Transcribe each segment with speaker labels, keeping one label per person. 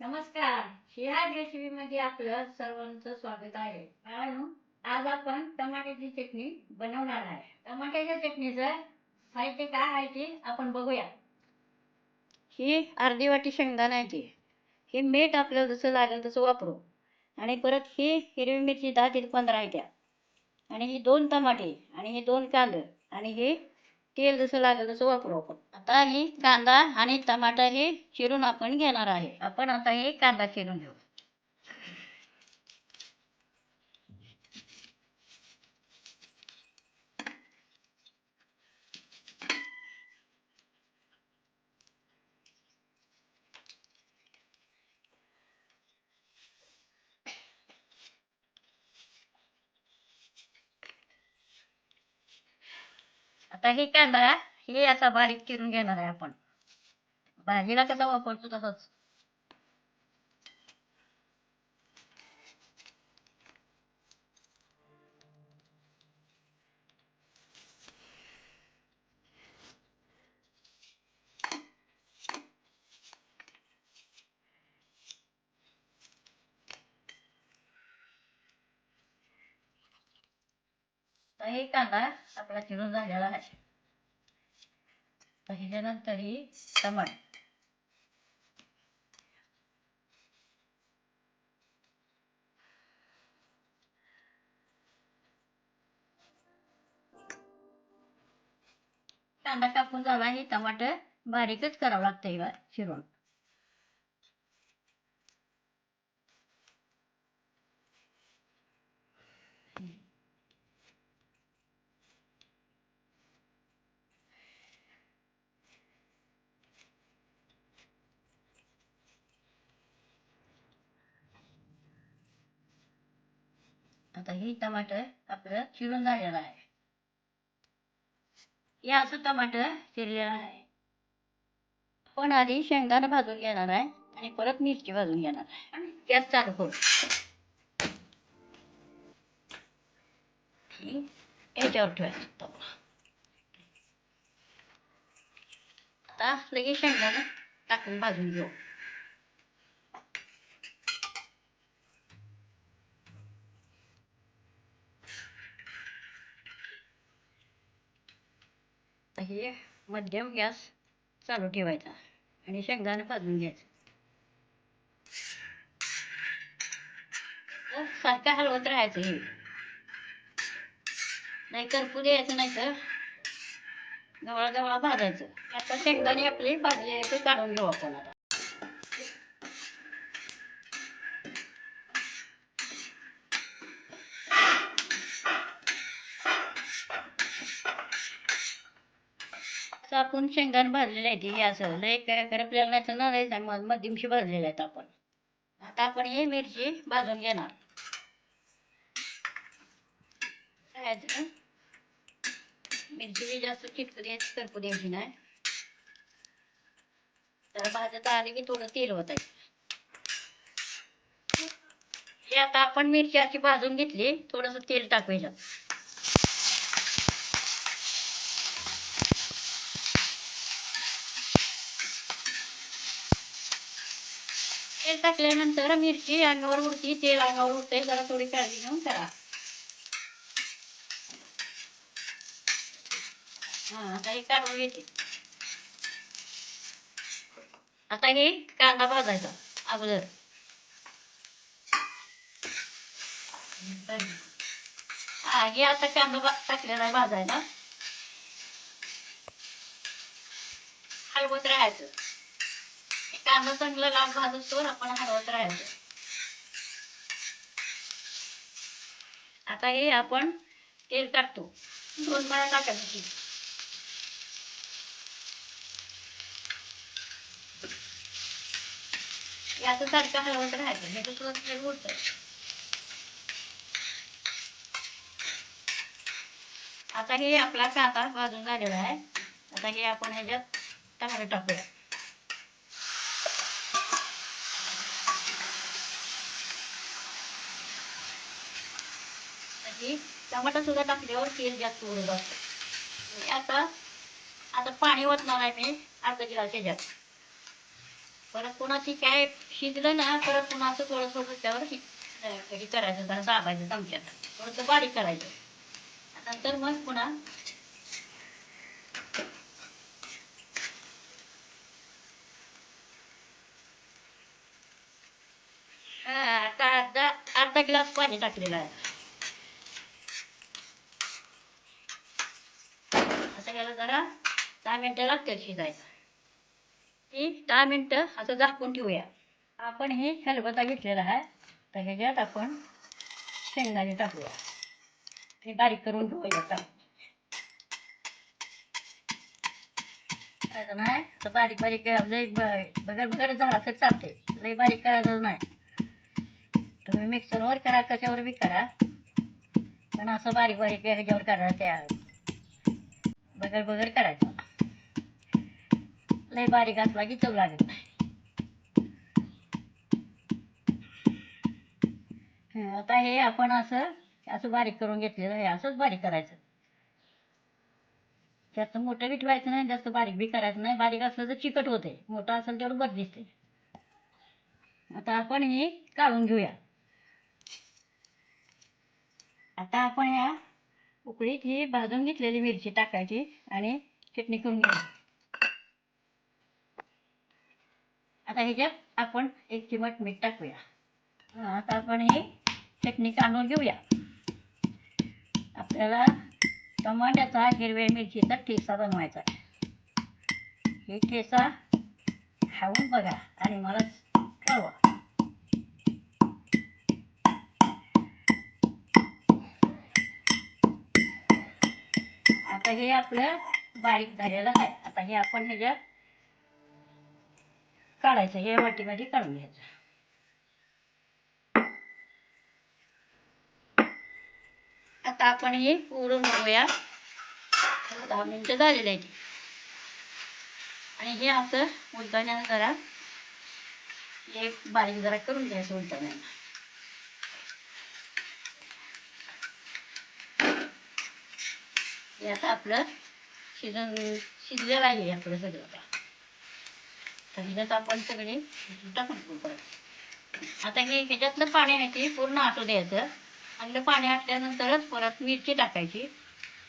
Speaker 1: नमस्कार. शिहार रेसिपी मध्ये आपलं सर्वांचं स्वागत आहे. आणि आज आपण टमाट्याची चटणी बनवणार आहे. टमाट्याच्या चटणीचं साहित्य काय आहे ते आपण बघूया. ही अर्धी वाटी शेंगदाणा आहे ती. हे मीठ आपल्याला जसं लागेल तसं वापरू. आणि परत ही हिरवी मिरची दहा ते पंधरा आहे त्या. आणि ही दोन टमाटे आणि हे दोन कांदे आणि हे तेल जसं लागेल तसं वापरू आपण. आता ही कांदा आणि टमाटर हे चिरून आपण घेणार आहे. आपण आता हे कांदा चिरून घेऊ. आता हे कांदा हे आता बारीक चिरून घेणार आहे आपण. भाजीला कसा वापरतो तसंच. हे कांदा आपला चिरून झालेला आहे. आता ह्याच्यानंतर ही टमाट कांदा कापून झाला हे टमाटर बारीकच करावं लागतं शिरून. हे टमाटर आपलं चिरून झालेलं आहे. या असं टमाटर चिरलेलं आहे. पण आधी शेंगदाणा भाजून घेणार आहे आणि परत मिरची भाजून घेणार आहे. आणि गॅस चालू करू याच्यावर ठेवायचं आता लगेच शेंगदाणा टाकून भाजून घेऊ आता हे मध्यम गॅस चालू ठेवायचा आणि शेंगदाणे भाजून घ्यायचं. सारखं हलवत राहायचं हे. नाही करपू द्यायचं नाही तर गवळा गवळा भाजायचं. आता शेंगदाणे आपली भाजले ते काढून घेऊ आपण आता. आपण शेंगदाणे भरलेले आहेत हे असं लय काय करपलेलं नाही तर नाही तर मग मध्यमशी भरलेले आहेत आपण. आता आपण ही मिरची भाजून घेणार. मिरची जास्त चिटकू द्यायची करपू द्यायची नाही. तर भाजत आली की थोडं तेल होत आहे. हे आता आपण मिरची अशी भाजून घेतली थोडस तेल टाकायचं. तेल टाकल्यानंतर मिरची अंगावर उडती तेल अंगावर उडते जरा थोडी काळजी घेऊन करा. हा आता हे काढून घेते. आता हे कांदा भाजायचा अगोदर. हा हे आता कांदा टाकलेला भाजायला. हलवत राहायचं. कांदा चांगला लाल भाजतो आपण हलवत राहायचं. आता हे आपण तेल टाकतो. दोन वेळा टाकायचं याचं सारखं हलवत राहायचं हे तर तेल उडतं. आता हे आपला कांदा भाजून झालेला आहे. आता हे आपण ह्याच्यात टमाटे टाकूया. आणि टमाटर सुद्धा टाकल्यावर तेल जास्त उडत असतं आता आता पाणी ओतणार आहे मी अर्धा गिलास ह्याच्यात. परत पुन्हा ती काय शिजलं ना परत पुन्हा असं थोडंसं त्यावर हे करायचं जरा दाबायचं चमच्यात. थोडंसं बारीक करायचं. नंतर मग पुन्हा हा, आता अर्धा अर्धा ग्लास पाणी टाकलेलं आहे असं याला जरा दहा मिनिटं लागतील ती दहा मिनटं असं झाकून ठेवूया. आपण हे खलबत्ता घेतलेला आहे. तर ह्याच्यात आपण शेंगदाणे टाकूया. ते बारीक करून ठेवूया आता. करायचं नाही तर बारीक बारीक लई बगर बगर झाला तर चालते लई बारीक करायचं नाही. तुम्ही मिक्सरवर करा कशावर बी करा. पण असं बारीक बारीक ह्याच्यावर करा त्या. बगर बगर करायचं. लय बारीक असला की चव लागत नाही. आता हे आपण असं असं बारीक करून घेतलेलं हे असंच बारीक करायचं. जास्त मोठं बी ठेवायचं नाही जास्त बारीक बी करायचं नाही. बारीक असलं तर चिकट होते. मोठं असेल तेवढं बरं दिसते. आता आपण हे काढून घेऊया. आता आपण या उकळीत ही भाजून घेतलेली मिरची टाकायची आणि चटणी करून घ्यायची. आता ह्याच्यात आपण एक चिमट मीठ टाकूया. आता आपण ही चटणी काढून घेऊया. आपल्याला टमाट्याचा हिरव्या मिरचीचा ठेचा बनवायचा आहे. हे ठेचा खाऊन बघा आणि मला कळवा. आता हे आपलं बारीक झालेलं आहे. आता हे आपण ह्याच्यात काढायचं हे वाटीमध्ये काढून घ्यायचं. आता आपण हे उडून बघूया दहा मिनिटं झालेले आहेत. आणि हे असं उलटण्यानं जरा हे बारीक जरा करून घ्यायचं उलटण्यानं. हे आता आपलं शिजन शिजलेलं आहे आपलं सगळं. तर ह्याच्यात आपण सगळे टाकून घेऊ परत आता हे ह्याच्यातलं पाणी आहे ते पूर्ण आटू द्यायचं. आणि पाणी आटल्यानंतरच परत मिरची टाकायची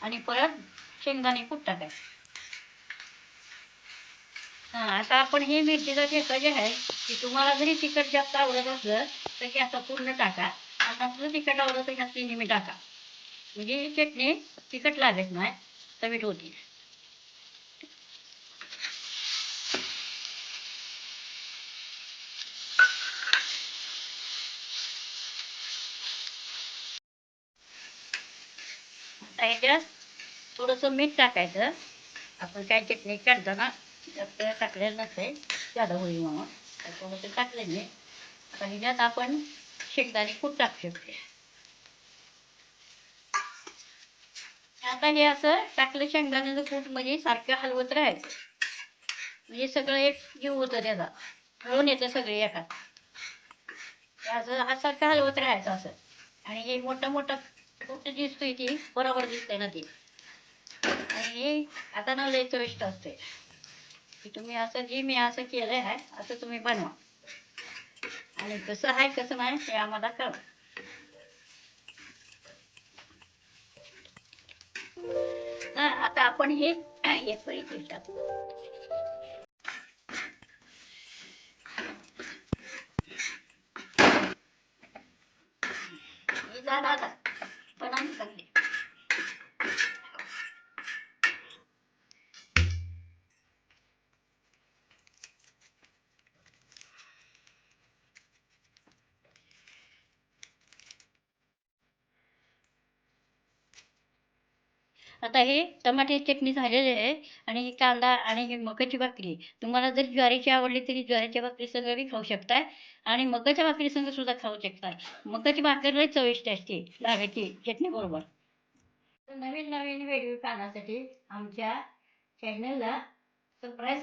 Speaker 1: आणि परत शेंगदाणे कूट टाकायचं. हां आता आपण हे मिरचीचा ठेचा जे आहे की तुम्हाला जरी तिखट जास्त आवडत असलं तर की आता पूर्ण टाका. आता नसलं तिखट आवडत तर ह्यात नेहमी टाका. म्हणजे ही चटणी तिखट लागत नाही चवीट होती आता थोडंसं मीठ टाकायचं. आपण काय चटणी काढताना जास्त टाकलेलं नसेल जादा होईल म्हणून. थोडंसं टाकलं नाही आता ह्याच्यात आपण शेंगदाणे खूप टाकू शकते. आता हे असं टाकलं शेंगदाण्याचं कूट म्हणजे सारखं हलवत राहायचं. म्हणजे सगळं एक जीव होतं त्याचा. हळून येतं सगळे एकात. असं हा सारखं हलवत राहायचं असं. आणि हे मोठं मोठं कुठं दिसतोय ती बरोबर दिसते ना ती. आणि हे आता ना लय चविष्ट असते. की तुम्ही असं जे मी असं केलंय आहे असं तुम्ही बनवा. आणि कसं आहे कसं नाही ते आम्हाला कळवा. आता आपण हे एक पळी तेल टाकू झाला आता हे टमाटे चटणी झालेली आहे आणि हे कांदा आणि हे मकाची भाकरी. तुम्हाला जर ज्वारीची आवडली तरी ज्वारीच्या भाकरीसंग बी खाऊ शकताय आणि मकाच्या भाकरीसंग सुद्धा खाऊ शकताय. मकाची भाकरी लय चविष्ट असते लागायची चटणी बरोबर. नवीन नवीन व्हिडिओ पाहण्यासाठी आमच्या चॅनलला सबस्क्राईब